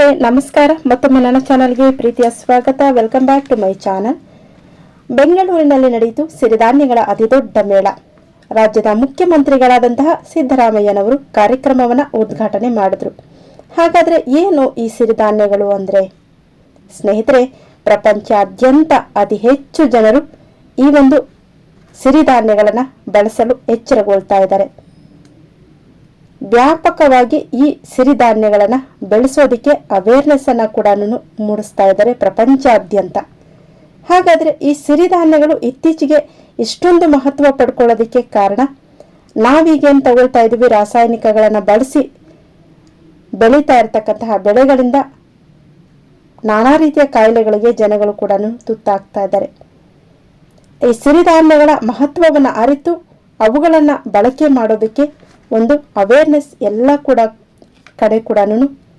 ಸ್ನೇಹಿತರೆ ನಮಸ್ಕಾರ. ಮತ್ತೊಮ್ಮೆ ನನ್ನ ಚಾನಲ್ಗೆ ಪ್ರೀತಿಯ ಸ್ವಾಗತ. Welcome back to my channel ಬೆಂಗಳೂರಿನಲ್ಲಿ ನಡೆಯಿತು ಸಿರಿಧಾನ್ಯಗಳ ಅತಿದೊಡ್ಡ ಮೇಳ. ರಾಜ್ಯದ ಮುಖ್ಯಮಂತ್ರಿಗಳಾದಂತಹ ಸಿದ್ದರಾಮಯ್ಯನವರು ಕಾರ್ಯಕ್ರಮವನ್ನು ಉದ್ಘಾಟನೆ ಮಾಡಿದ್ರು. ಹಾಗಾದ್ರೆ ಏನು ಈ ಸಿರಿಧಾನ್ಯಗಳು ಅಂದ್ರೆ? ಸ್ನೇಹಿತರೆ, ಪ್ರಪಂಚಾದ್ಯಂತ ಅತಿ ಹೆಚ್ಚು ಜನರು ಈ ಒಂದು ಸಿರಿಧಾನ್ಯಗಳನ್ನು ಬಳಸಲು ಎಚ್ಚರಗೊಳ್ತಾ ಇದ್ದಾರೆ. ವ್ಯಾಪಕವಾಗಿ ಈ ಸಿರಿಧಾನ್ಯಗಳನ್ನು ಬೆಳೆಸೋದಕ್ಕೆ ಅವೇರ್ನೆಸ್ ಅನ್ನು ಕೂಡ ಮೂಡಿಸ್ತಾ ಇದ್ದಾರೆ ಪ್ರಪಂಚಾದ್ಯಂತ. ಹಾಗಾದರೆ ಈ ಸಿರಿಧಾನ್ಯಗಳು ಇತ್ತೀಚೆಗೆ ಇಷ್ಟೊಂದು ಮಹತ್ವ ಪಡ್ಕೊಳ್ಳೋದಕ್ಕೆ ಕಾರಣ ನಾವೀಗೇನು ತಗೊಳ್ತಾ ಇದ್ದೀವಿ ರಾಸಾಯನಿಕಗಳನ್ನು ಬಳಸಿ ಬೆಳೀತಾ ಇರ್ತಕ್ಕಂತಹ ಬೆಳೆಗಳಿಂದ ನಾನಾ ರೀತಿಯ ಕಾಯಿಲೆಗಳಿಗೆ ಜನಗಳು ಕೂಡ ತುತ್ತಾಗ್ತಾ ಇದ್ದಾರೆ. ಈ ಸಿರಿಧಾನ್ಯಗಳ ಮಹತ್ವವನ್ನು ಅರಿತು ಅವುಗಳನ್ನು ಬಳಕೆ ಮಾಡೋದಕ್ಕೆ ಒಂದು ಅವೇರ್ನೆಸ್ ಎಲ್ಲ ಕೂಡ ಕಡೆ ಕೂಡ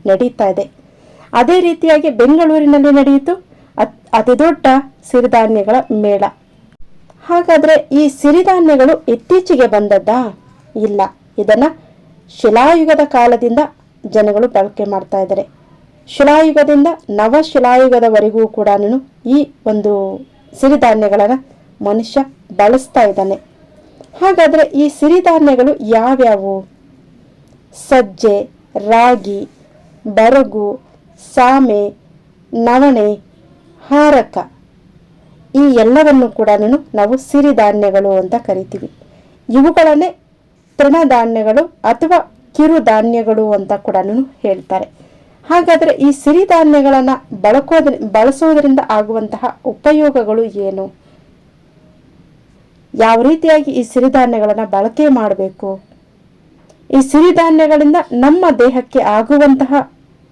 ನಡೀತಾ ಇದೆ. ಅದೇ ರೀತಿಯಾಗಿ ಬೆಂಗಳೂರಿನಲ್ಲಿ ನಡೆಯಿತು. ಅತ್, ಅತಿ ದೊಡ್ಡ ಸಿರಿಧಾನ್ಯಗಳ ಮೇಳ. ಹಾಗಾದ್ರೆ ಈ ಸಿರಿಧಾನ್ಯಗಳು ಇತ್ತೀಚೆಗೆ ಬಂದದ್ದಾ? ಇಲ್ಲ. ಇದನ್ನ ಶಿಲಾಯುಗದ ಕಾಲದಿಂದ ಜನಗಳು ಬಳಕೆ ಮಾಡ್ತಾ ಇದ್ದಾರೆ. ಶಿಲಾಯುಗದಿಂದ ನವ ಶಿಲಾಯುಗದವರೆಗೂ ಕೂಡ ಈ ಒಂದು ಸಿರಿಧಾನ್ಯಗಳನ್ನು ಮನುಷ್ಯ ಬಳಸ್ತಾ ಇದ್ದಾನೆ. ಹಾಗಾದ್ರೆ ಈ ಸಿರಿಧಾನ್ಯಗಳು ಯಾವ್ಯಾವು? ಸಜ್ಜೆ, ರಾಗಿ, ಬರಗು, ಸಾಮೆ, ನವಣೆ, ಹಾರಕ. ಈ ಎಲ್ಲವನ್ನು ಕೂಡ ನಾವು ಸಿರಿಧಾನ್ಯಗಳು ಅಂತ ಕರಿತೀವಿ. ಇವುಗಳನ್ನೇ ತೃಣಧಾನ್ಯಗಳು ಅಥವಾ ಕಿರುಧಾನ್ಯಗಳು ಅಂತ ಕೂಡ ಹೇಳ್ತಾರೆ. ಹಾಗಾದರೆ ಈ ಸಿರಿಧಾನ್ಯಗಳನ್ನು ಬಳಕೋದ್ರ, ಬಳಸೋದರಿಂದ ಆಗುವಂತಹ ಉಪಯೋಗಗಳು ಏನು? ಯಾವ ರೀತಿಯಾಗಿ ಈ ಸಿರಿಧಾನ್ಯಗಳನ್ನು ಬಳಕೆ ಮಾಡಬೇಕು? ಈ ಸಿರಿಧಾನ್ಯಗಳಿಂದ ನಮ್ಮ ದೇಹಕ್ಕೆ ಆಗುವಂತಹ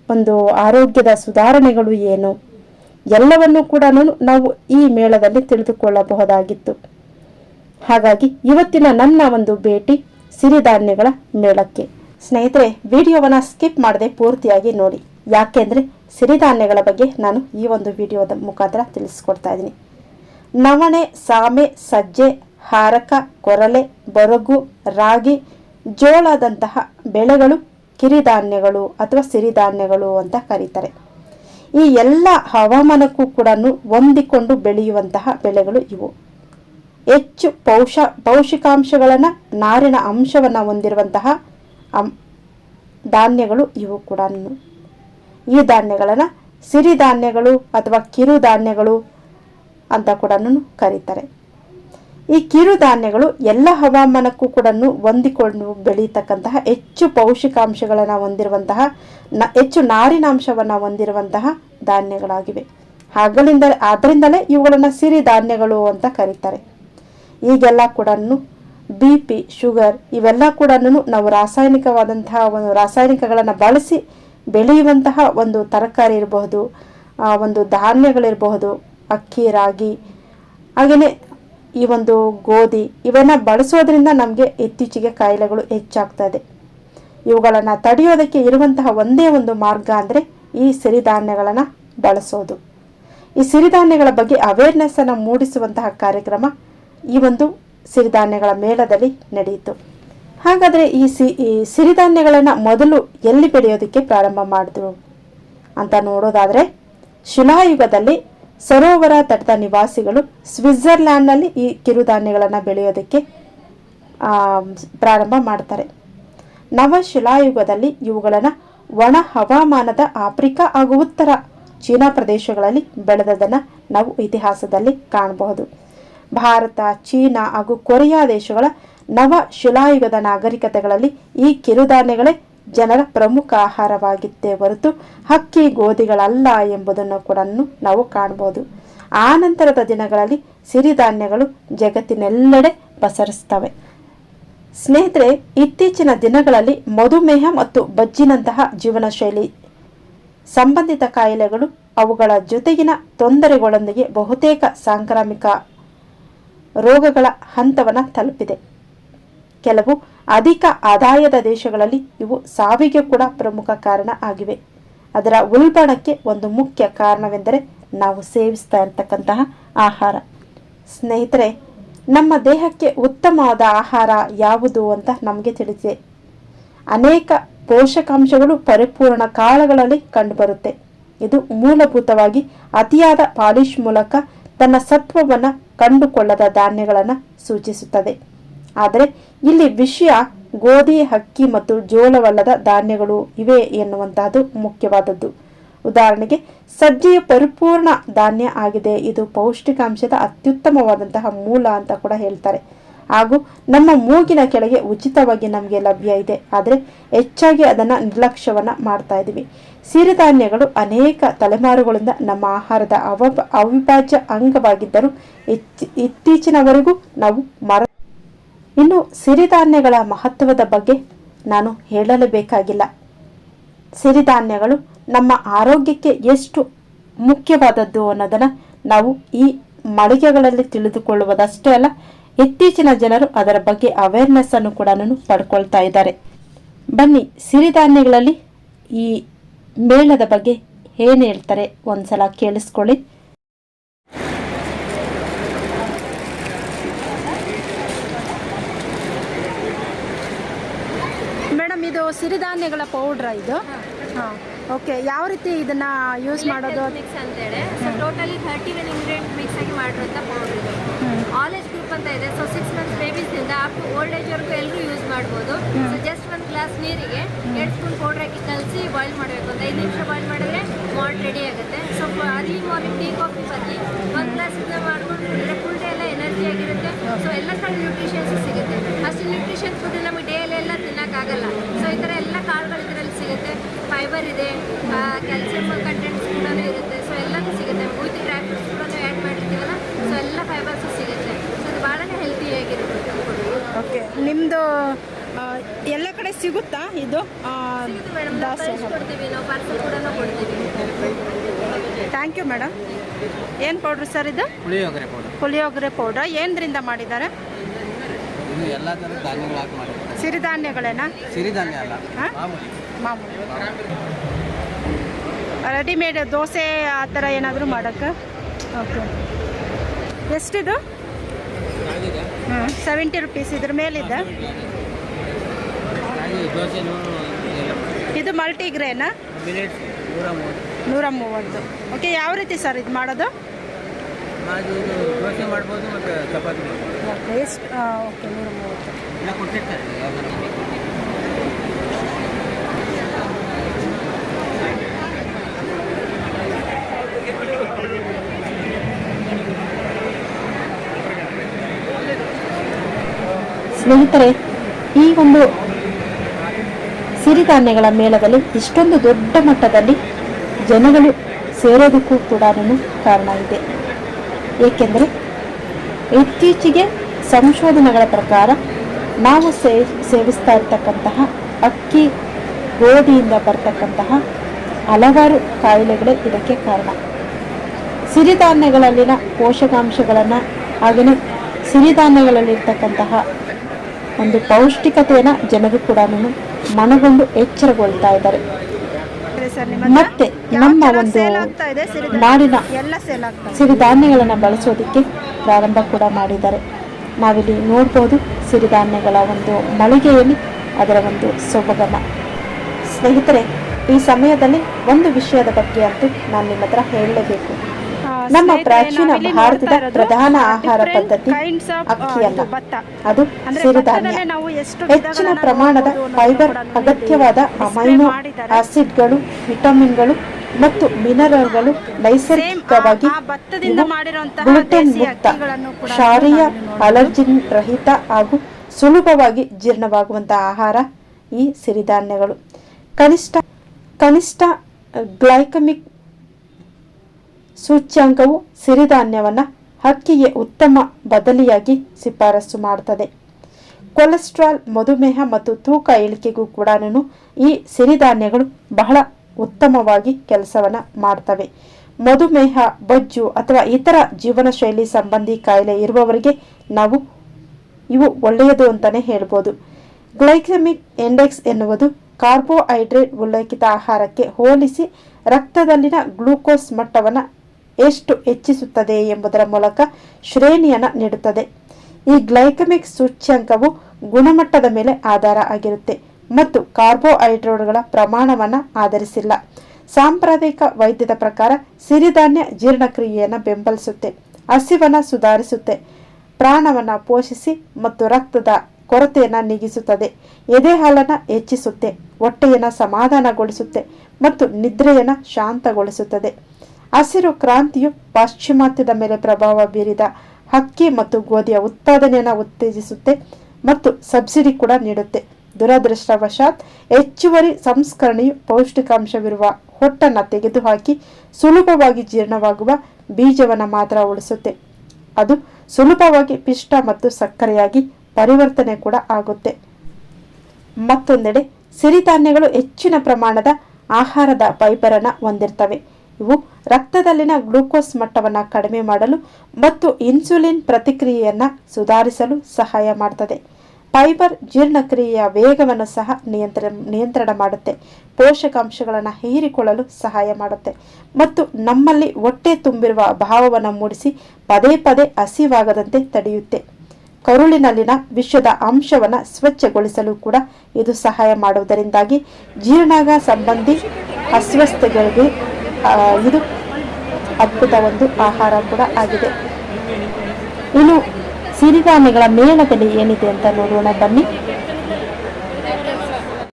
ಒಂದು ಆರೋಗ್ಯದ ಸುಧಾರಣೆಗಳು ಏನು? ಎಲ್ಲವನ್ನೂ ಕೂಡ ನಾವು ಈ ಮೇಳದಲ್ಲಿ ತಿಳಿದುಕೊಳ್ಳಬಹುದಾಗಿತ್ತು. ಹಾಗಾಗಿ ಇವತ್ತಿನ ನನ್ನ ಒಂದು ಭೇಟಿ ಸಿರಿಧಾನ್ಯಗಳ ಮೇಳಕ್ಕೆ. ಸ್ನೇಹಿತರೆ, ವಿಡಿಯೋವನ್ನು ಸ್ಕಿಪ್ ಮಾಡದೆ ಪೂರ್ತಿಯಾಗಿ ನೋಡಿ. ಯಾಕೆಂದರೆ ಸಿರಿಧಾನ್ಯಗಳ ಬಗ್ಗೆ ನಾನು ಈ ಒಂದು ವಿಡಿಯೋದ ಮುಖಾಂತರ ತಿಳಿಸ್ಕೊಡ್ತಾ ಇದ್ದೀನಿ. ನವಣೆ, ಸಾಮೆ, ಸಜ್ಜೆ ಹಾರಕ, ಕೊರಲೆ, ಬರಗು, ರಾಗಿ, ಜೋಳದಂತಹ ಬೆಳೆಗಳು, ಕಿರಿಧಾನ್ಯಗಳು ಅಥವಾ ಸಿರಿಧಾನ್ಯಗಳು ಅಂತ ಕರೀತಾರೆ. ಈ ಎಲ್ಲ ಹವಾಮಾನಕ್ಕೂ ಕೂಡ ಹೊಂದಿಕೊಂಡು ಬೆಳೆಯುವಂತಹ ಬೆಳೆಗಳು ಇವು. ಹೆಚ್ಚು ಪೌಷ, ಪೌಷ್ಟಿಕಾಂಶಗಳನ್ನು, ನಾರಿನ ಅಂಶವನ್ನು ಹೊಂದಿರುವಂತಹ ಧಾನ್ಯಗಳು ಇವು ಕೂಡ ಈ ಧಾನ್ಯಗಳನ್ನು ಸಿರಿಧಾನ್ಯಗಳು ಅಥವಾ ಕಿರುಧಾನ್ಯಗಳು ಅಂತ ಕೂಡ ಕರೀತಾರೆ. ಈ ಕಿರುಧಾನ್ಯಗಳು ಎಲ್ಲ ಹವಾಮಾನಕ್ಕೂ ಕೂಡ ಹೊಂದಿಕೊಂಡು ಬೆಳೀತಕ್ಕಂತಹ ಹೆಚ್ಚು ಪೌಷ್ಟಿಕಾಂಶಗಳನ್ನು ಹೊಂದಿರುವಂತಹ ನ, ಹೆಚ್ಚು ನಾರಿನಾಂಶವನ್ನು ಹೊಂದಿರುವಂತಹ ಧಾನ್ಯಗಳಾಗಿವೆ. ಹಾಗಲಿಂದ, ಆದ್ದರಿಂದಲೇ ಇವುಗಳನ್ನು ಸಿರಿಧಾನ್ಯಗಳು ಅಂತ ಕರೀತಾರೆ. ಈಗೆಲ್ಲ ಕೂಡ ಬಿ ಪಿ, ಶುಗರ್ ಇವೆಲ್ಲ ಕೂಡ ನಾವು ರಾಸಾಯನಿಕವಾದಂತಹ ಒಂದು ರಾಸಾಯನಿಕಗಳನ್ನು ಬಳಸಿ ಬೆಳೆಯುವಂತಹ ಒಂದು ತರಕಾರಿ ಇರಬಹುದು ಒಂದು ಧಾನ್ಯಗಳಿರಬಹುದು, ಅಕ್ಕಿ, ರಾಗಿ, ಹಾಗೆಯೇ ಈ ಒಂದು ಗೋಧಿ ಇವನ್ನು ಬಳಸೋದ್ರಿಂದ ನಮಗೆ ಇತ್ತೀಚೆಗೆ ಕಾಯಿಲೆಗಳು ಹೆಚ್ಚಾಗ್ತಾ ಇದೆ ಇವುಗಳನ್ನು ತಡೆಯೋದಕ್ಕೆ ಇರುವಂತಹ ಒಂದೇ ಒಂದು ಮಾರ್ಗ ಅಂದರೆ ಈ ಸಿರಿಧಾನ್ಯಗಳನ್ನು ಬಳಸೋದು. ಈ ಸಿರಿಧಾನ್ಯಗಳ ಬಗ್ಗೆ ಅವೇರ್ನೆಸ್ ಅನ್ನು ಮೂಡಿಸುವಂತಹ ಕಾರ್ಯಕ್ರಮ ಈ ಒಂದು ಸಿರಿಧಾನ್ಯಗಳ ಮೇಳದಲ್ಲಿ ನಡೆಯಿತು. ಹಾಗಾದರೆ ಈ ಸಿ, ಈ ಸಿರಿಧಾನ್ಯಗಳನ್ನು ಮೊದಲು ಎಲ್ಲಿ ಬೆಳೆಯೋದಕ್ಕೆ ಪ್ರಾರಂಭ ಮಾಡಿದ್ರು ಅಂತ ನೋಡೋದಾದರೆ ಶಿಲಾಯುಗದಲ್ಲಿ ಸರೋವರ ತಟದ ನಿವಾಸಿಗಳು ಸ್ವಿಟ್ಜರ್ಲ್ಯಾಂಡ್ನಲ್ಲಿ ಈ ಕಿರುಧಾನ್ಯಗಳನ್ನು ಬೆಳೆಯೋದಕ್ಕೆ ಪ್ರಾರಂಭ ಮಾಡ್ತಾರೆ. ನವಶಿಲಾಯುಗದಲ್ಲಿ ಇವುಗಳನ್ನು ಒಣ ಹವಾಮಾನದ ಆಫ್ರಿಕಾ ಹಾಗೂ ಉತ್ತರ ಚೀನಾ ಪ್ರದೇಶಗಳಲ್ಲಿ ಬೆಳೆದದನ್ನು ನಾವು ಇತಿಹಾಸದಲ್ಲಿ ಕಾಣಬಹುದು. ಭಾರತ, ಚೀನಾ ಹಾಗೂ ಕೊರಿಯಾ ದೇಶಗಳ ನವ ಶಿಲಾಯುಗದ ನಾಗರಿಕತೆಗಳಲ್ಲಿ ಈ ಕಿರುಧಾನ್ಯಗಳೇ ಜನರ ಪ್ರಮುಖ ಆಹಾರವಾಗಿತ್ತೇ ಹೊರತು ಹಕ್ಕಿ ಗೋಧಿಗಳಲ್ಲ ಎಂಬುದನ್ನು ಕೂಡ ನಾವು ಕಾಣಬಹುದು ಆ ನಂತರದ ದಿನಗಳಲ್ಲಿ ಸಿರಿಧಾನ್ಯಗಳು ಜಗತ್ತಿನೆಲ್ಲೆಡೆ ಪಸರಿಸ್ತವೆ. ಸ್ನೇಹಿತರೆ, ಇತ್ತೀಚಿನ ದಿನಗಳಲ್ಲಿ ಮಧುಮೇಹ ಮತ್ತು ಬಜ್ಜಿನಂತಹ ಜೀವನ ಶೈಲಿ ಸಂಬಂಧಿತ ಕಾಯಿಲೆಗಳು ಅವುಗಳ ಜೊತೆಗಿನ ತೊಂದರೆಗಳೊಂದಿಗೆ ಬಹುತೇಕ ಸಾಂಕ್ರಾಮಿಕ ರೋಗಗಳ ಹಂತವನ್ನು ತಲುಪಿದೆ. ಕೆಲವು ಅಧಿಕ ಆದಾಯದ ದೇಶಗಳಲ್ಲಿ ಇವು ಸಾವಿಗೆ ಕೂಡ ಪ್ರಮುಖ ಕಾರಣ ಆಗಿವೆ. ಅದರ ಉಲ್ಬಣಕ್ಕೆ ಒಂದು ಮುಖ್ಯ ಕಾರಣವೆಂದರೆ ನಾವು ಸೇವಿಸ್ತಾ ಇರತಕ್ಕಂತಹ ಆಹಾರ. ಸ್ನೇಹಿತರೆ, ನಮ್ಮ ದೇಹಕ್ಕೆ ಉತ್ತಮವಾದ ಆಹಾರ ಯಾವುದು ಅಂತ ನಮಗೆ ತಿಳಿದಿದೆ ಅನೇಕ ಪೋಷಕಾಂಶಗಳು ಪರಿಪೂರ್ಣ ಕಾಳಗಳಲ್ಲಿ ಕಂಡುಬರುತ್ತೆ. ಇದು ಮೂಲಭೂತವಾಗಿ ಅತಿಯಾದ ಪಾಲಿಶ್ ಮೂಲಕ ತನ್ನ ಸತ್ವವನ್ನು ಕಂಡುಕೊಳ್ಳದ ಧಾನ್ಯಗಳನ್ನು ಸೂಚಿಸುತ್ತದೆ. ಆದರೆ ಇಲ್ಲಿ ವಿಷಯ ಗೋಧಿ ಹಕ್ಕಿ ಮತ್ತು ಜೋಳವಲ್ಲದ ಧಾನ್ಯಗಳು ಇವೆ ಎನ್ನುವಂತಹದ್ದು ಮುಖ್ಯವಾದದ್ದು. ಉದಾಹರಣೆಗೆ, ಸಜ್ಜೆಯು ಪರಿಪೂರ್ಣ ಧಾನ್ಯ ಆಗಿದೆ. ಇದು ಪೌಷ್ಟಿಕಾಂಶದ ಅತ್ಯುತ್ತಮವಾದಂತಹ ಮೂಲ ಅಂತ ಕೂಡ ಹೇಳ್ತಾರೆ. ಹಾಗೂ ನಮ್ಮ ಮೂಗಿನ ಕೆಳಗೆ ಉಚಿತವಾಗಿ ನಮಗೆ ಲಭ್ಯ ಇದೆ. ಆದರೆ ಹೆಚ್ಚಾಗಿ ಅದನ್ನು ನಿರ್ಲಕ್ಷ್ಯವನ್ನು ಮಾಡ್ತಾ ಇದ್ದೀವಿ. ಸಿರಿಧಾನ್ಯಗಳು ಅನೇಕ ತಲೆಮಾರುಗಳಿಂದ ನಮ್ಮ ಆಹಾರದ ಅವ ಅವಿಭಾಜ್ಯ ಅಂಗವಾಗಿದ್ದರೂ ಇತ್ತೀ- ಇತ್ತೀಚಿನವರೆಗೂ ನಾವು ಮರ ಇನ್ನು ಸಿರಿಧಾನ್ಯಗಳ ಮಹತ್ವದ ಬಗ್ಗೆ ನಾನು ಹೇಳಲೇಬೇಕಾಗಿಲ್ಲ. ಸಿರಿಧಾನ್ಯಗಳು ನಮ್ಮ ಆರೋಗ್ಯಕ್ಕೆ ಎಷ್ಟು ಮುಖ್ಯವಾದದ್ದು ಅನ್ನೋದನ್ನು ನಾವು ಈ ಮಳಿಗೆಗಳಲ್ಲಿ ತಿಳಿದುಕೊಳ್ಳುವುದಷ್ಟೇ ಅಲ್ಲ, ಇತ್ತೀಚಿನ ಜನರು ಅದರ ಬಗ್ಗೆ ಅವೇರ್ನೆಸ್ ಅನ್ನು ಕೂಡ ಪಡ್ಕೊಳ್ತಾ ಇದ್ದಾರೆ. ಬನ್ನಿ, ಸಿರಿಧಾನ್ಯಗಳಲ್ಲಿ ಈ ಮೇಳದ ಬಗ್ಗೆ ಏನು ಹೇಳ್ತಾರೆ? ಒಂದ್ಸಲ ಕೇಳಿಸ್ಕೊಳ್ಳಿ ಮೇಡಮ್ ಇದು ಸಿರಿಧಾನ್ಯಗಳ ಪೌಡ್ರ ಇದು. ಹಾಂ ಓಕೆ ಯಾವ ರೀತಿ ಇದನ್ನ ಯೂಸ್ ಮಾಡೋದು? ಮಿಕ್ಸ್ ಅಂತೇಳಿ. So totally thirty one ingredient mix ಆಗಿ ಮಾಡಿರೋಂಥ ಪೌಡರ್ ಇದು. ಆಲ್ ಏಜ್ ಗ್ರೂಪ್ ಅಂತ ಇದೆ. ಸೊ ಸಿಕ್ಸ್ ಮಂತ್ ಬೇಬೀಸಿಂದ ಅಪ್ ಟು ಓಲ್ಡ್ ಏಜ್ವರೆಗೂ ಎಲ್ಲರೂ ಯೂಸ್ ಮಾಡ್ಬೋದು. ಸೊ ಜಸ್ಟ್ ಒಂದು ಗ್ಲಾಸ್ ನೀರಿಗೆ ಎರಡು ಸ್ಪೂನ್ ಪೌಡ್ರ್ ಹಾಕಿ ಕಲಸಿ ಬಾಯ್ಲ್ ಮಾಡಬೇಕು ಒಂದು ಐದು ನಿಮಿಷ ಬಾಯ್ಲ್ ಮಾಡಿದ್ರೆ ಮಾಲ್ಟ್ ರೆಡಿ ಆಗುತ್ತೆ. So early morning tea coffee ಬದಲಿ ಒಂದು ಗ್ಲಾಸ್ ಇಂದ ಮಾಡ್ಕೊಂಡು ಫುಲ್ ಡೇ ಆಗಿರುತ್ತೆ. ಸೊ ಎಲ್ಲ ಕಡೆ ನ್ಯೂಟ್ರಿಷನ್ಸ್ ಸಿಗುತ್ತೆ. ಅಷ್ಟು ನ್ಯೂಟ್ರಿಷನ್ ಫುಡ್ ನಮಗೆ ಡೇಲಿ ಎಲ್ಲ ತಿನ್ನೋಕ್ಕಾಗಲ್ಲ. ಸೊ ಈ ಥರ ಎಲ್ಲ ಕಾಳುಗಳು ಇದರಲ್ಲಿ ಸಿಗುತ್ತೆ. ಫೈಬರ್ ಇದೆ. ಕ್ಯಾಲ್ಸಿಯಂ ಕಂಟೆಂಟ್ಸ್ ಕೂಡ ಇರುತ್ತೆ. ಸೊ ಎಲ್ಲನೂ ಸಿಗುತ್ತೆ. ಮೂರ್ತಿ ಡ್ರೈ ಫ್ರೂಟ್ಸ್ ಕೂಡ ಆ್ಯಡ್ ಮಾಡಿರ್ತೀವಲ್ಲ ಸೊ ಎಲ್ಲ ಫೈಬರ್ಸು ಸಿಗುತ್ತೆ. ಸೊ ಅದು ಭಾಳನೇ ಹೆಲ್ತಿ ಆಗಿರುತ್ತೆ. ಓಕೆ ನಿಮ್ಮದು ಎಲ್ಲ ಕಡೆ ಸಿಗುತ್ತಾ ಇದು? ಮೇಡಮ್ ಕೊಡ್ತೀವಿ. ನಾವು ಪಾರ್ಸಲ್ ಕೂಡ ಕೊಡ್ತೀವಿ. ಥ್ಯಾಂಕ್ ಯು ಮೇಡಮ್ ಏನು ಪೌಡ್ರ್ ಸರ್ ಇದು? ಪುಳಿಯೋಗರೆ ಪೌಡರ್ ಪುಳಿಯೋಗರೆ ಪೌಡ್ರ ಏನರಿಂದ ಮಾಡಿದ್ದಾರೆ? ಇದು ಎಲ್ಲ ಥರದ ಧಾನ್ಯಗಳು ಹಾಕಿ ಮಾಡಿರ್ತಾರೆ ಸಿರಿಧಾನ್ಯಗಳೇನಾ? ಸಿರಿಧಾನ್ಯ ಅಲ್ಲ ಹಾ? ಮಾಮೂಲಿ. ಮಾಮೂಲಿ. ರೆಡಿಮೇಡ್ ದೋಸೆ ಆ ಥರ ಏನಾದರೂ ಮಾಡೋಕ್ಕೆ? ಓಕೆ ಎಷ್ಟಿದು? ರಾಗಿಗೆ ಹ್ಞೂ ಸೆವೆಂಟಿ ರುಪೀಸ್ ಇದ್ರ ಮೇಲಿದೆ. ರಾಗಿ ದೋಸೆನೂ ಎಲ್ಲ ಇದು ಮಲ್ಟಿಗ್ರೇನಾ ಮಿಲೆಟ್ಸ್ ನೂರ ಮೂವತ್ತು. ನೂರ ಮೂವತ್ತು ಓಕೆ ಯಾವ ರೀತಿ ಸರ್ ಇದು ಮಾಡೋದು? ಅದು ಇದು ದೋಸೆ ಮಾಡ್ಬೋದು ಮತ್ತು ಚಪಾತಿ ಓಕೆ ಎಷ್ಟು ಓಕೆ ನೂರ ಮೂವತ್ತು ಎಲ್ಲ ಕೊಟ್ಟಿರ್ತಾರೆ ಯಾವ್ದಾರ ಸ್ನೇಹಿತರೆ ಈ ಒಂದು ಸಿರಿಧಾನ್ಯಗಳ ಮೇಳದಲ್ಲಿ ಇಷ್ಟೊಂದು ದೊಡ್ಡ ಮಟ್ಟದಲ್ಲಿ ಜನಗಳು ಸೇರೋದಕ್ಕೂ ಕೂಡ ಕಾರಣ ಇದೆ. ಏಕೆಂದರೆ ಇತ್ತೀಚೆಗೆ ಸಂಶೋಧನೆಗಳ ಪ್ರಕಾರ ನಾವು ಸೇ, ಸೇವಿಸ್ತಾ ಇರ್ತಕ್ಕಂತಹ ಅಕ್ಕಿ ಗೋಧಿಯಿಂದ ಬರ್ತಕ್ಕಂತಹ ಹಲವಾರು ಕಾಯಿಲೆಗಳೇ ಇದಕ್ಕೆ ಕಾರಣ. ಸಿರಿಧಾನ್ಯಗಳಲ್ಲಿನ ಪೋಷಕಾಂಶಗಳನ್ನು ಹಾಗೆಯೇ ಸಿರಿಧಾನ್ಯಗಳಲ್ಲಿರ್ತಕ್ಕಂತಹ ಒಂದು ಪೌಷ್ಟಿಕತೆಯನ್ನು ಜನರು ಕೂಡ ಮನಗೊಂಡು ಎಚ್ಚರಗೊಳ್ತಾ ಇದ್ದಾರೆ. ಸರ್ ನಿಮ್ಮ ಮತ್ತೆ ನಮ್ಮ ಒಂದು ನಾಡಿನ ಎಲ್ಲ ಸೇಲ್ ಆಗ್ತಾ ಇದೆ. ಸಿರಿಧಾನ್ಯಗಳನ್ನು ಬಳಸೋದಕ್ಕೆ ಪ್ರಾರಂಭ ಕೂಡ ಮಾಡಿದ್ದಾರೆ. ನಾವಿಲ್ಲಿ ನೋಡ್ಬೋದು ಸಿರಿಧಾನ್ಯಗಳ ಒಂದು ಮಳಿಗೆಯಲ್ಲಿ ಅದರ ಒಂದು ಸೊಬಗನ್ನು. ಸ್ನೇಹಿತರೆ ಈ ಸಮಯದಲ್ಲಿ ಒಂದು ವಿಷಯದ ಬಗ್ಗೆ ಅಂತೂ ನಾನು ನಿಮ್ಮ ಹತ್ರ ಹೇಳಲೇಬೇಕು. ನಮ್ಮ ಪ್ರಾಚೀನ ಭಾರತದ ಪ್ರಧಾನ ಆಹಾರ ಪದ್ಧತಿ ಅಕ್ಕಿಯಲ್ಲ. ಅದು ಸಿರಿಧಾನ್ಯ. ಹೆಚ್ಚಿನ ಪ್ರಮಾಣದ ಫೈಬರ್ ಅಗತ್ಯವಾದ ಅಮೈನೋ. ಆಸಿಡ್ಗಳು ವಿಟಮಿನ್ಗಳು ಮತ್ತು ಮಿನರಲ್ಗಳು ನೈಸರ್ಗಿಕವಾಗಿ ಗ್ಲುಟೆನ್ ಮುಕ್ತ ಕ್ಷಾರೀಯ ಅಲರ್ಜಿನ್ ರಹಿತ ಹಾಗೂ ಸುಲಭವಾಗಿ ಜೀರ್ಣವಾಗುವಂತಹ ಆಹಾರ ಈ ಸಿರಿಧಾನ್ಯಗಳು. ಕನಿಷ್ಠ ಕನಿಷ್ಠ ಗ್ಲೈಕಮಿಕ್ ಸೂಚ್ಯಾಂಕವು ಸಿರಿಧಾನ್ಯವನ್ನು ಹಕ್ಕಿಗೆ ಉತ್ತಮ ಬದಲಿಯಾಗಿ ಶಿಫಾರಸು ಮಾಡ್ತದೆ. ಕೊಲೆಸ್ಟ್ರಾಲ್, ಮಧುಮೇಹ ಮತ್ತು ತೂಕ ಇಳಿಕೆಗೂ ಕೂಡ ಈ ಸಿರಿಧಾನ್ಯಗಳು ಬಹಳ ಉತ್ತಮವಾಗಿ ಕೆಲಸವನ್ನು ಮಾಡ್ತವೆ. ಮಧುಮೇಹ, ಬಜ್ಜು ಅಥವಾ ಇತರ ಜೀವನ ಶೈಲಿ ಸಂಬಂಧಿ ಕಾಯಿಲೆ ಇರುವವರಿಗೆ ನಾವು ಇವು ಒಳ್ಳೆಯದು ಅಂತಲೇ ಹೇಳ್ಬೋದು. ಗ್ಲೈಸಮಿಕ್ ಇಂಡೆಕ್ಸ್ ಎನ್ನುವುದು ಕಾರ್ಬೋಹೈಡ್ರೇಟ್ ಉಲ್ಲೇಖಿತ ಆಹಾರಕ್ಕೆ ಹೋಲಿಸಿ ರಕ್ತದಲ್ಲಿನ ಗ್ಲೂಕೋಸ್ ಮಟ್ಟವನ್ನು ಎಷ್ಟು ಹೆಚ್ಚಿಸುತ್ತದೆ ಎಂಬುದರ ಮೂಲಕ ಶ್ರೇಣಿಯನ್ನು ನೀಡುತ್ತದೆ. ಈ ಗ್ಲೈಕಮಿಕ್ ಸೂಚ್ಯಂಕವು ಗುಣಮಟ್ಟದ ಮೇಲೆ ಆಧಾರ ಆಗಿರುತ್ತೆ ಮತ್ತು ಕಾರ್ಬೋಹೈಡ್ರೇಟ್ಗಳ ಪ್ರಮಾಣವನ್ನು ಆಧರಿಸಿಲ್ಲ. ಸಾಂಪ್ರದಾಯಿಕ ವೈದ್ಯದ ಪ್ರಕಾರ ಸಿರಿಧಾನ್ಯ ಜೀರ್ಣಕ್ರಿಯೆಯನ್ನು ಬೆಂಬಲಿಸುತ್ತೆ, ಹಸಿವನ್ನು ಸುಧಾರಿಸುತ್ತೆ, ಪ್ರಾಣವನ್ನು ಪೋಷಿಸಿ ಮತ್ತು ರಕ್ತದ ಕೊರತೆಯನ್ನು ನೀಗಿಸುತ್ತದೆ ಎದೆ ಹಾಲನ್ನು ಹೆಚ್ಚಿಸುತ್ತೆ, ಹೊಟ್ಟೆಯನ್ನು ಸಮಾಧಾನಗೊಳಿಸುತ್ತೆ ಮತ್ತು ನಿದ್ರೆಯನ್ನು ಶಾಂತಗೊಳಿಸುತ್ತದೆ. ಹಸಿರು ಕ್ರಾಂತಿಯು ಪಾಶ್ಚಿಮಾತ್ಯದ ಮೇಲೆ ಪ್ರಭಾವ ಬೀರಿದ ಅಕ್ಕಿ ಮತ್ತು ಗೋಧಿಯ ಉತ್ಪಾದನೆಯನ್ನು ಉತ್ತೇಜಿಸುತ್ತೆ ಮತ್ತು ಸಬ್ಸಿಡಿ ಕೂಡ ನೀಡುತ್ತೆ. ದುರದೃಷ್ಟವಶಾತ್ ಹೆಚ್ಚುವರಿ ಸಂಸ್ಕರಣೆಯು ಪೌಷ್ಟಿಕಾಂಶವಿರುವ ಹೊಟ್ಟನ್ನು ತೆಗೆದುಹಾಕಿ ಸುಲಭವಾಗಿ ಜೀರ್ಣವಾಗುವ ಬೀಜವನ್ನು ಮಾತ್ರ ಉಳಿಸುತ್ತೆ. ಅದು ಸುಲಭವಾಗಿ ಪಿಷ್ಟ ಮತ್ತು ಸಕ್ಕರೆಯಾಗಿ ಪರಿವರ್ತನೆ ಕೂಡ ಆಗುತ್ತೆ. ಮತ್ತೊಂದೆಡೆ ಸಿರಿಧಾನ್ಯಗಳು ಹೆಚ್ಚಿನ ಪ್ರಮಾಣದ ಆಹಾರದ ಫೈಬರನ್ನು ಹೊಂದಿರ್ತವೆ. ಇವು ರಕ್ತದಲ್ಲಿನ ಗ್ಲೂಕೋಸ್ ಮಟ್ಟವನ್ನು ಕಡಿಮೆ ಮಾಡಲು ಮತ್ತು ಇನ್ಸುಲಿನ್ ಪ್ರತಿಕ್ರಿಯೆಯನ್ನು ಸುಧಾರಿಸಲು ಸಹಾಯ ಮಾಡುತ್ತದೆ ಫೈಬರ್ ಜೀರ್ಣಕ್ರಿಯೆಯ ವೇಗವನ್ನು ಸಹ ನಿಯಂತ್ರಣ ನಿಯಂತ್ರಣ ಮಾಡುತ್ತೆ. ಪೋಷಕಾಂಶಗಳನ್ನು ಹೀರಿಕೊಳ್ಳಲು ಸಹಾಯ ಮಾಡುತ್ತೆ. ಮತ್ತು ನಮ್ಮಲ್ಲಿ ಹೊಟ್ಟೆ ತುಂಬಿರುವ ಭಾವವನ್ನು ಮೂಡಿಸಿ ಪದೇ ಪದೇ ಹಸಿವಾಗದಂತೆ ತಡೆಯುತ್ತೆ. ಕರುಳಿನಲ್ಲಿನ ವಿಷದ ಅಂಶವನ್ನು ಸ್ವಚ್ಛಗೊಳಿಸಲು ಕೂಡ ಇದು ಸಹಾಯ ಮಾಡುವುದರಿಂದಾಗಿ ಜೀರ್ಣಾಗ ಸಂಬಂಧಿ ಅಸ್ವಸ್ಥತೆಗಳಿಗೆ ಆ, ಇದು ಅದ್ಭುತ ಒಂದು ಆಹಾರ ಕೂಡ ಆಗಿದೆ. ಇನ್ನು ಸಿರಿಧಾನ್ಯಗಳ ಮೇಳದಲ್ಲಿ ಏನಿದೆ ಅಂತ ನೋಡೋಣ ಬನ್ನಿ.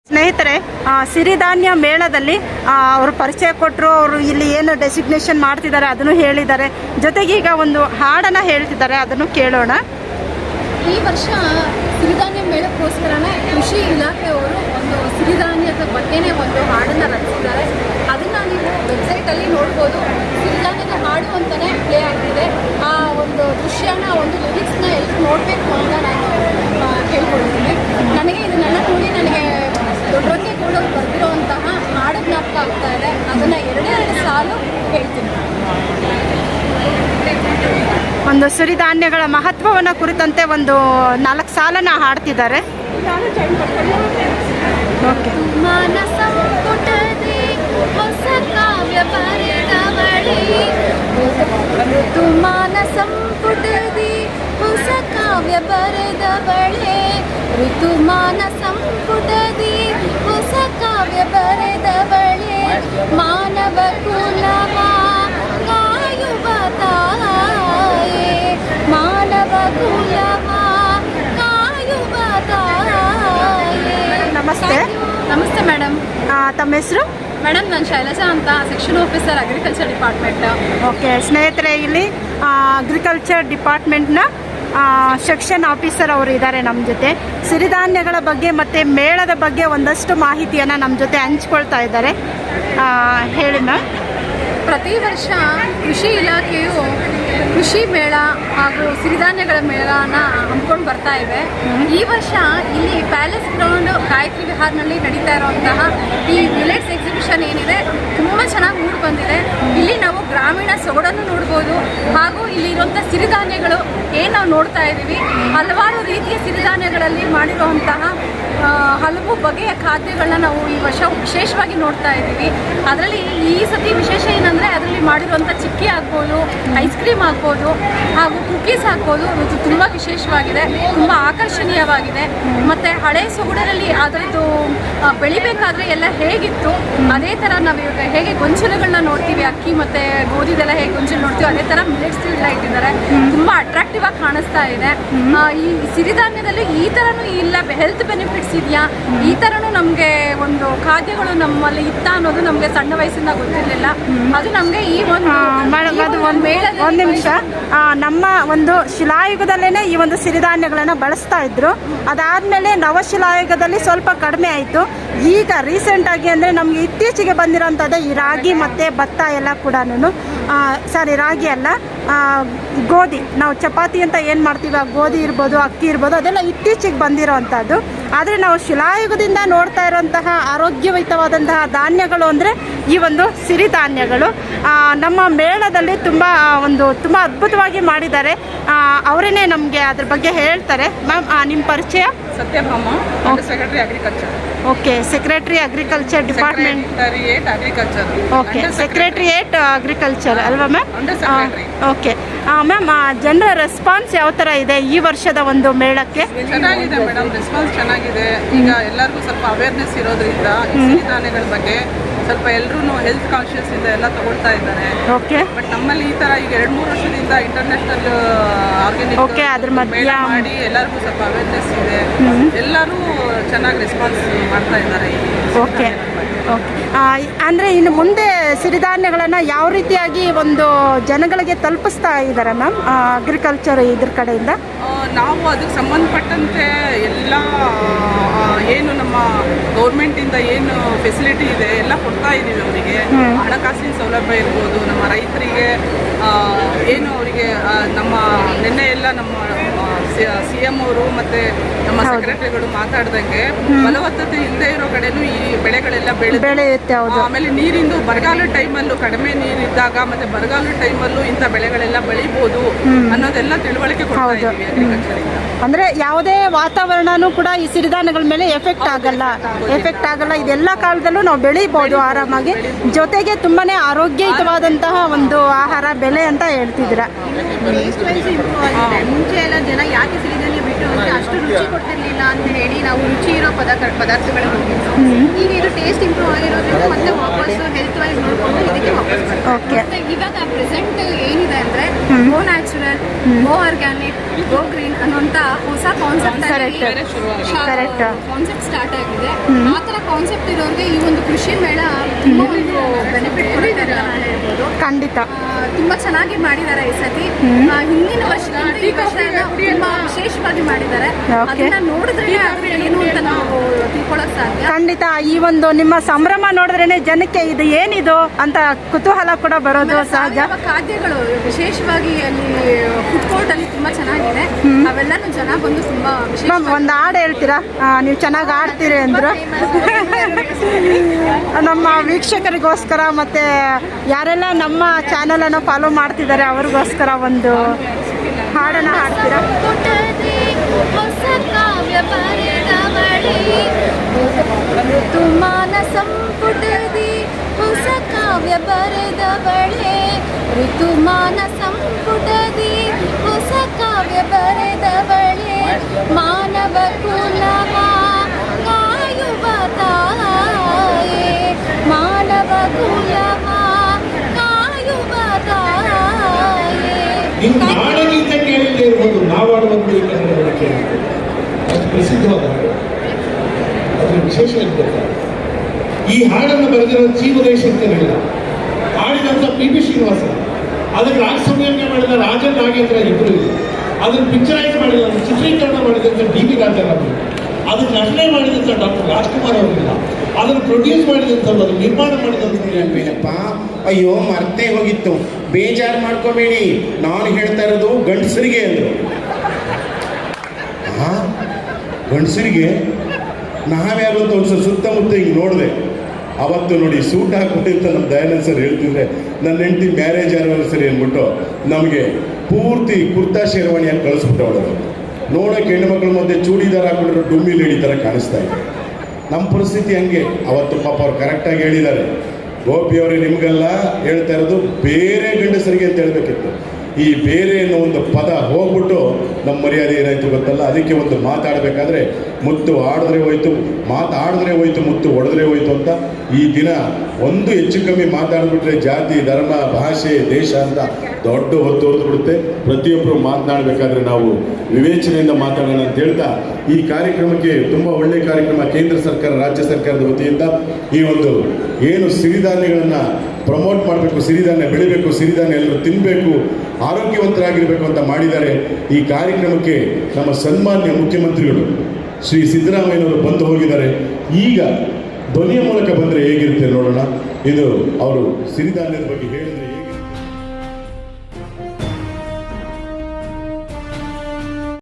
ಸ್ನೇಹಿತರೆ ಆ, ಸಿರಿಧಾನ್ಯ ಮೇಳದಲ್ಲಿ ಅವರು ಪರಿಚಯ ಕೊಟ್ಟರು ಅವರು ಇಲ್ಲಿ ಏನು ಡೆಸಿಗ್ನೇಷನ್ ಮಾಡ್ತಿದ್ದಾರೆ ಅದನ್ನು ಹೇಳಿದ್ದಾರೆ. ಜೊತೆಗೆ ಈಗ ಒಂದು ಹಾಡನ್ನು ಹೇಳ್ತಿದ್ದಾರೆ ಅದನ್ನು ಕೇಳೋಣ. ಈ ವರ್ಷ ಸಿರಿಧಾನ್ಯ ಮೇಳಕ್ಕೋಸ್ಕರನೇ ಕೃಷಿ ಇಲಾಖೆಯವರು ಒಂದು ಸಿರಿಧಾನ್ಯದ ಬಗ್ಗೆನೇ ಒಂದು ಹಾಡನ್ನು ರಚಿಸಿದ್ದಾರೆ. ಅದನ್ನು ನೀವು ವೆಬ್ಸೈಟಲ್ಲಿ ನೋಡ್ಬೋದು. ಸಿರಿಧಾನ್ಯದ ಹಾಡು ಅಂತಲೇ ಪ್ಲೇ ಆಗ್ತಿದೆ. ಆ ಒಂದು ದೃಶ್ಯನ ಒಂದು ಲಿರಿಕ್ಸ್ನ ಎಲ್ಲರೂ ನೋಡಬೇಕು ಅಂತ ನಾನು ಹೇಳ್ಕೊಡ್ತೀನಿ. ಕೇಳ್ಕೊಳ್ತೀನಿ ನನಗೆ ನನ್ನ ನೋಡಿ ನನಗೆ ದೊಡ್ಡಕ್ಕೆ ಕೂಡ ಬರೆದಿರುವಂತಹ ಹಾಡು ಜ್ಞಾಪಕ ಆಗ್ತಾ ಇದೆ. ಅದನ್ನು ಎರಡೇ ಎರಡು ಸಾಲು ಹೇಳ್ತೀನಿ. ಒಂದು ಸಿರಿಧಾನ್ಯಗಳ ಮಹತ್ವವನ್ನು ಕುರಿತಂತೆ ಒಂದು ನಾಲ್ಕು ಸಾಲನ್ನ ಹಾಡ್ತಿದ್ದಾರೆ. ಓಕೆ. ಮಾನ ಸಂಪುಟದಿ ಹೊಸ ಕಾವ್ಯ ಬರೆದವಳೆ. ಋತುಮಾನ ಸಂಪುಟದಿ ಹೊಸ ಕಾವ್ಯ ಬರೆದವಳೆ. ಋತುಮಾನ ಸಂಪುಟದಿ ಹೊಸ ಕಾವ್ಯ ಬರೆದವಳೆ. ಮಾನವ ಕುಲವ ನಮಸ್ತೆ ಮೇಡಮ್. ತಮ್ಮ ಹೆಸರು? ಮೇಡಮ್ ನಾನು ಶೈಲಜಾ ಅಂತ section officer agriculture department okay ಸ್ನೇಹಿತರೆ ಇಲ್ಲಿ ಅಗ್ರಿಕಲ್ಚರ್ ಡಿಪಾರ್ಟ್ಮೆಂಟ್ನ ಸೆಕ್ಷನ್ ಆಫೀಸರ್ ಅವರು ಇದ್ದಾರೆ ನಮ್ಮ ಜೊತೆ. ಸಿರಿಧಾನ್ಯಗಳ ಬಗ್ಗೆ ಮತ್ತು ಮೇಳದ ಬಗ್ಗೆ ಒಂದಷ್ಟು ಮಾಹಿತಿಯನ್ನು ನಮ್ಮ ಜೊತೆ ಹಂಚ್ಕೊಳ್ತಾ ಇದ್ದಾರೆ. ಹೇಳಿ ಮ್ಯಾಮ್. ಪ್ರತಿ ವರ್ಷ ಕೃಷಿ ಇಲಾಖೆಯು ಕೃಷಿ ಮೇಳ ಹಾಗೂ ಸಿರಿಧಾನ್ಯಗಳ ಮೇಳನ ಹಮ್ಮಿಕೊಂಡು ಬರ್ತಾ ಇವೆ ಈ ವರ್ಷ ಇಲ್ಲಿ ಪ್ಯಾಲೇಸ್ ಗ್ರೌಂಡ್ ಗಾಯತ್ರಿ ವಿಹಾರ್ನಲ್ಲಿ ನಡೀತಾ ಇರುವಂತಹ ಈ ಮಿಲೆಟ್ಸ್ ಎಕ್ಸಿಬಿಷನ್ ಏನಿದೆ, ತುಂಬ ಚೆನ್ನಾಗಿ ಮೂಡಿ ಬಂದಿದೆ. ಇಲ್ಲಿ ನಾವು ಗ್ರಾಮೀಣ ಸೊಗಡನ್ನು ನೋಡ್ಬೋದು ಹಾಗೂ ಇಲ್ಲಿ ಇರುವಂಥ ಸಿರಿಧಾನ್ಯಗಳು ಏನು ನಾವು ನೋಡ್ತಾ ಇದ್ದೀವಿ ಹಲವಾರು ರೀತಿಯ ಸಿರಿಧಾನ್ಯಗಳಲ್ಲಿ ಮಾಡಿರುವಂತಹ ಹಲವು ಬಗೆಯ ಖಾದ್ಯಗಳನ್ನ ನಾವು ಈ ವರ್ಷ ವಿಶೇಷವಾಗಿ ನೋಡ್ತಾ ಇದ್ದೀವಿ ಅದರಲ್ಲಿ ಈ ಸತಿ ವಿಶೇಷ ಏನಂದರೆ ಅದರಲ್ಲಿ ಮಾಡಿರುವಂಥ ಚಿಕ್ಕಿ ಆಗ್ಬೋದು, ಐಸ್ ಕ್ರೀಮ್ ಆಗ್ಬೋದು ಹಾಗೂ ಕುಕೀಸ್ ಹಾಕ್ಬೋದು ಇದು ತುಂಬ ವಿಶೇಷವಾಗಿದೆ. ತುಂಬ ಆಕರ್ಷಣೀಯವಾಗಿದೆ. ಮತ್ತು ಹಳೆ ಸೊಗಡರಲ್ಲಿ ಅದರದ್ದು ಬೆಳಿಬೇಕಾದ್ರೆ ಎಲ್ಲ ಹೇಗಿತ್ತು? ಅದೇ ಥರ ನಾವು ಇವಾಗ ಹೇಗೆ ಗೊಂಚಲುಗಳನ್ನ ನೋಡ್ತೀವಿ ಅಕ್ಕಿ ಮತ್ತು ಗೋಧಿದೆಲ್ಲ ಹೇಗೆ ಗೊಂಚಲು ನೋಡ್ತೀವಿ ಅದೇ ಥರ ಮಿಲೆಟ್ಸ್ ಎಲ್ಲ ಇಟ್ಟಿದ್ದಾರೆ. ತುಂಬ ಅಟ್ರಾಕ್ಟಿವ್ ಆಗಿ ಕಾಣಿಸ್ತಾ ಇದೆ. ಈ ಸಿರಿಧಾನ್ಯದಲ್ಲಿ ಈ ಥರನೂ ಇಲ್ಲ ಹೆಲ್ತ್ ಬೆನಿಫಿಟ್ಸ್ ಇದೆಯಾ? ಈ ಥರನೂ ನಮಗೆ ಒಂದು ಖಾದ್ಯಗಳು ನಮ್ಮಲ್ಲಿ ಇತ್ತ ಅನ್ನೋದು ನಮಗೆ ಸಣ್ಣ ವಯಸ್ಸಿಂದ ಗೊತ್ತಿರಲಿಲ್ಲ. ಅದು ನಮಗೆ ಈ ಒಂದು ಒಂದು ನಿಮಿಷ. ನಮ್ಮ ಒಂದು ಶಿಲಾಯುಗದಲ್ಲೇ ಈ ಒಂದು ಸಿರಿಧಾನ್ಯಗಳನ್ನು ಬಳಸ್ತಾ ಇದ್ರು. ಅದಾದಮೇಲೆ ನವಶಿಲಾಯುಗದಲ್ಲಿ ಸ್ವಲ್ಪ ಕಡಿಮೆ ಆಯಿತು. ಈಗ ರೀಸೆಂಟಾಗಿ ಅಂದರೆ ನಮಗೆ ಇತ್ತೀಚೆಗೆ ಬಂದಿರೋಂಥದ್ದೇ ಈ ರಾಗಿ ಮತ್ತು ಭತ್ತ ಎಲ್ಲ ಕೂಡ ಸಾರಿ ರಾಗಿ ಅಲ್ಲ ಗೋಧಿ. ನಾವು ಚಪಾತಿ ಅಂತ ಏನು ಮಾಡ್ತೀವಿ? ಆ ಗೋಧಿ ಇರ್ಬೋದು, ಅಕ್ಕಿ ಇರ್ಬೋದು, ಅದೆಲ್ಲ ಇತ್ತೀಚೆಗೆ ಬಂದಿರೋವಂಥದ್ದು ಆದರೆ ನಾವು ಶಿಲಾಯುಗದಿಂದ ನೋಡ್ತಾ ಇರುವಂತಹ ಆರೋಗ್ಯಯುತವಾದಂತಹ ಧಾನ್ಯಗಳು ಅಂದರೆ ಈ ಒಂದು ಸಿರಿಧಾನ್ಯಗಳು ನಮ್ಮ ಮೇಳದಲ್ಲಿ ತುಂಬ ಒಂದು ತುಂಬ ಅದ್ಭುತವಾಗಿ ಮಾಡಿದ್ದಾರೆ. ಅವರೇ ನಮಗೆ ಅದ್ರ ಬಗ್ಗೆ ಹೇಳ್ತಾರೆ. ಮ್ಯಾಮ್ ನಿಮ್ಮ ಪರಿಚಯ? Satyabhama secretary agriculture okay. Secretary agriculture department agriculture okay secretariat agriculture ಅಲ್ವಾ ಮ್ಯಾಮ್. ಓಕೆ. ಮ್ಯಾಮ್ ಜನರ ರೆಸ್ಪಾನ್ಸ್ ಯಾವ ಥರ ಇದೆ ಈ ವರ್ಷದ ಒಂದು ಮೇಳಕ್ಕೆ? ಚೆನ್ನಾಗಿದೆ ಮೇಡಮ್ ರೆಸ್ಪಾನ್ಸ್ ಚೆನ್ನಾಗಿದೆ. ಈಗ ಎಲ್ಲರಿಗೂ ಸ್ವಲ್ಪ ಅವೇರ್ನೆಸ್ ಇರೋದ್ರಿಂದ ಸಿರಿಧಾನ್ಯಗಳ ಬಗ್ಗೆ ಸ್ವಲ್ಪ ಎಲ್ಲರೂ ಹೆಲ್ತ್ ಕಾನ್ಶಿಯಸ್ ಇಂದ ಎಲ್ಲ ತಗೊಳ್ತಾ ಇದ್ದಾರೆ. ಓಕೆ ಬಟ್ ನಮ್ಮಲ್ಲಿ ಈ ತರ ಈಗ ಎರಡು ಮೂರು ವರ್ಷದಿಂದ ಇಂಟರ್ನ್ಯಾಷನಲ್ ಆರ್ಗ್ಯಾನಿಕ್ ಓಕೆ ಅದ್ರ ಮಧ್ಯ- ಮೇಳ ಮಾಡಿ ಎಲ್ಲರಿಗೂ ಸ್ವಲ್ಪ ಅವೇರ್ನೆಸ್ ಇದೆ. ಎಲ್ಲರೂ ಚೆನ್ನಾಗಿ ರೆಸ್ಪಾನ್ಸ್ ಮಾಡ್ತಾ ಇದ್ದಾರೆ. ಓಕೆ ಅಂದರೆ ಇನ್ನು ಮುಂದೆ ಸಿರಿಧಾನ್ಯಗಳನ್ನು ಯಾವ ರೀತಿಯಾಗಿ ಒಂದು ಜನಗಳಿಗೆ ತಲುಪಿಸ್ತಾ ಇದ್ದಾರೆ ಮ್ಯಾಮ್ ಅಗ್ರಿಕಲ್ಚರ್ ಇದ್ರ ಕಡೆಯಿಂದ? ನಾವು ಅದಕ್ಕೆ ಸಂಬಂಧಪಟ್ಟಂತೆ ಎಲ್ಲ ಏನು ನಮ್ಮ ಗೌರ್ಮೆಂಟಿಂದ ಏನು ಫೆಸಿಲಿಟಿ ಇದೆ ಎಲ್ಲ ಕೊಡ್ತಾ ಇದ್ದೀವಿ ಅವರಿಗೆ. ಹಣಕಾಸಿನ ಸೌಲಭ್ಯ ಇರ್ಬೋದು ನಮ್ಮ ರೈತರಿಗೆ ಏನು ಅವರಿಗೆ ನಮ್ಮ ನಿನ್ನೆ ಎಲ್ಲ ನಮ್ಮ ಸಿ ಎಂ ಅವರು ಮತ್ತೆ ನಮ್ಮ ಸೆಕ್ರೆಟರಿಗಳು ಮಾತಾಡ್ದಂಗೆ ಫಲವತ್ತತೆ ಇಲ್ಲದೆ ಇರೋ ಕಡೆನೂ ಈ ಬೆಳೆಗಳೆಲ್ಲ ಬೆಳೆ ಬೆಳೆಯುತ್ತೆ ಹೌದು. ಆಮೇಲೆ ನೀರಿಂದು ಬರಗಾಲ ಟೈಮಲ್ಲೂ ಕಡಿಮೆ ನೀರಿದ್ದಾಗ ಮತ್ತೆ ಬರಗಾಲ ಟೈಮಲ್ಲೂ ಇಂಥ ಬೆಳೆಗಳೆಲ್ಲ ಬೆಳಿಬೋದು ಅನ್ನೋದೆಲ್ಲ ತಿಳುವಳಿಕೆ ಕೊಡ್ತಾ ಹೌದು. ಇದ್ದೀವಿ. ಅಂದರೆ ಯಾವುದೇ ವಾತಾವರಣನೂ ಕೂಡ ಈ ಸಿರಿಧಾನ್ಯಗಳ ಮೇಲೆ ಎಫೆಕ್ಟ್ ಆಗಲ್ಲ. ಎಫೆಕ್ಟ್ ಆಗಲ್ಲ. ಇದೆಲ್ಲ ಕಾಲದಲ್ಲೂ ನಾವು ಬೆಳಿಬಹುದು ಆರಾಮಾಗಿ. ಜೊತೆಗೆ ತುಂಬಾನೇ ಆರೋಗ್ಯಯುತವಾದಂತಹ ಒಂದು ಆಹಾರ ಬೆಲೆ ಅಂತ ಹೇಳ್ತಿದ್ದೀರಾ. ಮುಂಚೆ ಎಲ್ಲ ಜನ ಯಾಕೆ ಸಿರಿಧಾನ್ಯ ಬಿಟ್ಟು ಅಂದ್ರೆ ಅಷ್ಟು ರುಚಿ ಕೊಡ್ತಿರ್ಲಿಲ್ಲ ಅಂತ ಹೇಳಿ ನಾವು ರುಚಿ ಇರೋ ಪದಾರ್ಥ ಪದಾರ್ಥಗಳು ಹೋಗಿದ್ದು ಈಗ ಇದು ಟೇಸ್ಟ್ ಇಂಪ್ರೂವ್ ಆಗಿರೋದ್ರಿಂದ ಮತ್ತೆ ವಾಪಸ್ ಹೆಲ್ತ್ ವೈಸ್ ನೋಡ್ಕೊಂಡು ಇದಕ್ಕೆ ವಾಪಸ್ ಓಕೆ ಇವಾಗ ಪ್ರೆಸೆಂಟ್ ಏನಿದೆ ಅಂದ್ರೆ go natural go organic go green ಅನ್ನೋಂತ ಹೊಸ ಕಾನ್ಸೆಪ್ಟ್. Correct. ಕಾನ್ಸೆಪ್ಟ್ ಸ್ಟಾರ್ಟ್ ಆಗಿದೆ. ಆ ತರ ಕಾನ್ಸೆಪ್ಟ್ ಇರೋರಿಗೆ ಈ ಒಂದು ಕೃಷಿ ಮೇಳ ತುಂಬಾ ಒಂದು ಬೆನಿಫಿಟ್ ಕೊಡುತ್ತೆ ಹೇಳ್ಬೋದು. ಖಂಡಿತ. ತುಂಬಾ ಚೆನ್ನಾಗಿ ಮಾಡಿದ್ದಾರೆ ಈ ಸತಿ. ಹಿಂದಿನ ವರ್ಷ ತುಂಬಾ ವಿಶೇಷವಾಗಿ ಮಾಡಿದ್ದಾರೆ. ಅದನ್ನ ನೋಡಿದ್ರೆ ಏನು ಅಂತ ನಾವು ತಿಳ್ಕೊಳಕ್ ಸಾಧ್ಯ. ಖಂಡಿತ ಈ ಒಂದು ನಿಮ್ಮ ಸಂಭ್ರಮ ನೋಡಿದ್ರೇನೆ ಜನಕ್ಕೆ ಇದು ಏನಿದು ಅಂತ ಕುತೂಹಲ ಕೂಡ ಬರೋದು ಸಹಜ ಖಾದ್ಯಗಳು ವಿಶೇಷವಾಗಿ ಅಲ್ಲಿ ಫುಡ್ ಕೋರ್ಟ್ ಅಲ್ಲಿ ತುಂಬಾ ಅವೆಲ್ಲಾನು ಜನ ಬಂದು ತುಂಬಾ ಮ್ಯಾಮ್ ಒಂದು ಹಾಡು ಹೇಳ್ತೀರಾ? ನೀವು ಚೆನ್ನಾಗಿ ಆಡ್ತೀರಿ ಅಂದ್ರು. ನಮ್ಮ ವೀಕ್ಷಕರಿಗೋಸ್ಕರ ಮತ್ತೆ ಯಾರೆಲ್ಲ ನಮ್ಮ ಚಾನೆಲ್ ಅನ್ನು ಫಾಲೋ ಮಾಡ್ತಿದ್ದಾರೆ ಅವ್ರಿಗೋಸ್ಕರ ಒಂದು ಹಾಡನ್ನ ಹಾಡ್ತೀರಾ? ಸಂಪುಟದಿ ಹೊಸ ಕಾವ್ಯ ಋತುಮಾನ ಋತುಮಾನ ಸಂಪುಟದಿ ಹೊಸ ಕಾವ್ಯ ಬರೆದವಳೆ, ಮಾನವ ಕುಲವ ಕಾಯುವ ತಾಯೇ, ಮಾನವ ಕುಲವ ಕಾಯುವ ತಾಯೇ. ನೀವು ಕೇಳದೇ ಇರ್ಬೋದು ನಾವಾಡುವಂತೆ ಅದು ಪ್ರಸಿದ್ಧವಾದ ಗೊತ್ತಾಗ ಈ ಹಾಡನ್ನು ಬರೆದಿರೋ ಜೀವದೇಶಂಕರಿಲ್ಲ ಹಾಡಿದಂಥ ಪಿ ಬಿ ಶ್ರೀನಿವಾಸ. ಅದಕ್ಕೆ ರಾಜ ಸಂಯೋಜನೆ ಮಾಡಿದ ರಾಜನ್ ನಾಗೇಂದ್ರ ಇಬ್ಬರು ಅದನ್ನು ಪಿಕ್ಚರೈಸ್ ಮಾಡಿದ ಚಿತ್ರೀಕರಣ ಮಾಡಿದಂತ ಡಿ ವಿ ರಾಜಾರಾಮ್ ಅದನ್ನು ನಟನೆ ಮಾಡಿದಂತ ಡಾಕ್ಟರ್ ರಾಜ್ಕುಮಾರ್ ಅವರಿಲ್ಲ ಅದನ್ನು ಪ್ರೊಡ್ಯೂಸ್ ಮಾಡಿದಂತ ಅದನ್ನು ನಿರ್ಮಾಣ ಮಾಡಿದಂಥವ್ರು ಅಯ್ಯೋ, ಮರ್ತೇ ಹೋಗಿತ್ತು. ಬೇಜಾರು ಮಾಡ್ಕೋಬೇಡಿ. ನಾನು ಹೇಳ್ತಾ ಇರೋದು ಗಂಡಸರಿಗೆ ಅಂದರು. ಗಂಡಸರಿಗೆ ನಾವ್ಯಾರು ಅಂತ ಒಂದ್ಸಲ ಸುತ್ತಮುತ್ತ ಹಿಂಗೆ ನೋಡಿದೆ. ಅವತ್ತು ನೋಡಿ ಸೂಟ್ ಹಾಕ್ಬಿಟ್ಟು ಅಂತ ನಮ್ಮ ದಯಾನಂದ್ ಸರ್ ಹೇಳ್ತಿದ್ರೆ, ನನ್ನ ಹೆಂಡತಿ ಮ್ಯಾರೇಜ್ ಆನಿವರ್ಸರಿ ಅಂದ್ಬಿಟ್ಟು ನಮಗೆ ಪೂರ್ತಿ ಕುರ್ತಾ ಶೇರ್ವಾಣಿಯಾಗಿ ಕಳಿಸ್ಬಿಟ್ಟವಳು ನೋಡೋಕೆ ಹೆಣ್ಮಕ್ಳ ಮಧ್ಯೆ ಚೂಡಿದಾರ ಹಾಕ್ಬಿಟ್ರೆ ಡುಮ್ಮಿ ಲೇಡಿ ಥರ ಕಾಣಿಸ್ತಾ ಇದೆ. ನಮ್ಮ ಪರಿಸ್ಥಿತಿ ಹಂಗೆ. ಅವತ್ತು ಪಾಪ ಅವ್ರು ಕರೆಕ್ಟಾಗಿ ಹೇಳಿದ್ದಾರೆ. ಗೋಪಿಯವರೇ ನಿಮಗೆಲ್ಲ ಹೇಳ್ತಾ ಇರೋದು ಬೇರೆ ಗಂಡಸರಿಗೆ ಅಂತ ಹೇಳ್ಬೇಕಿತ್ತು. ಈ ಬೇರೆ ಅನ್ನೋ ಒಂದು ಪದ ಹೋಗ್ಬಿಟ್ಟು ನಮ್ಮ ಮರ್ಯಾದೆ ಏನಾಯ್ತು ಗೊತ್ತಲ್ಲ? ಅದಕ್ಕೆ ಒಂದು ಮಾತಾಡಬೇಕಾದ್ರೆ ಮುತ್ತು ಆಡಿದ್ರೆ ಹೋಯ್ತು ಮಾತಾಡಿದ್ರೆ ಹೋಯ್ತು, ಮುತ್ತು ಒಡೆದ್ರೆ ಹೋಯ್ತು ಅಂತ ಈ ದಿನ ಒಂದು ಹೆಚ್ಚು ಕಮ್ಮಿ ಮಾತಾಡ್ಬಿಟ್ರೆ ಜಾತಿ, ಧರ್ಮ, ಭಾಷೆ, ದೇಶ ಅಂತ ದೊಡ್ಡ ಹೊತ್ತು ಬಿಡುತ್ತೆ ಪ್ರತಿಯೊಬ್ಬರು ಮಾತನಾಡಬೇಕಾದ್ರೆ ನಾವು ವಿವೇಚನೆಯಿಂದ ಮಾತಾಡೋಣ ಅಂತ ಹೇಳ್ತಾ ಈ ಕಾರ್ಯಕ್ರಮಕ್ಕೆ ತುಂಬ ಒಳ್ಳೆಯ ಕಾರ್ಯಕ್ರಮ ಕೇಂದ್ರ ಸರ್ಕಾರ, ರಾಜ್ಯ ಸರ್ಕಾರದ ವತಿಯಿಂದ ಈ ಒಂದು ಏನು ಸಿರಿಧಾನ್ಯಗಳನ್ನು ಪ್ರಮೋಟ್ ಮಾಡಬೇಕು, ಸಿರಿಧಾನ್ಯ ಬೆಳಿಬೇಕು, ಸಿರಿಧಾನ್ಯ ಎಲ್ಲರೂ ತಿನ್ನಬೇಕು ಆರೋಗ್ಯವಂತರಾಗಿರಬೇಕು ಅಂತ ಮಾಡಿದ್ದಾರೆ ಈ ಕಾರ್ಯಕ್ರಮಕ್ಕೆ ನಮ್ಮ ಸನ್ಮಾನ್ಯ ಮುಖ್ಯಮಂತ್ರಿಗಳು ಶ್ರೀ ಸಿದ್ದರಾಮಯ್ಯನವರು ಬಂದು ಹೋಗಿದ್ದಾರೆ. ಈಗ ಧ್ವನಿಯ ಮೂಲಕ ಬಂದರೆ ಹೇಗಿರುತ್ತೆ ನೋಡೋಣ. ಇದು ಅವರು ಸಿರಿಧಾನ್ಯದ ಬಗ್ಗೆ ಹೇಳಿದ್ರೆ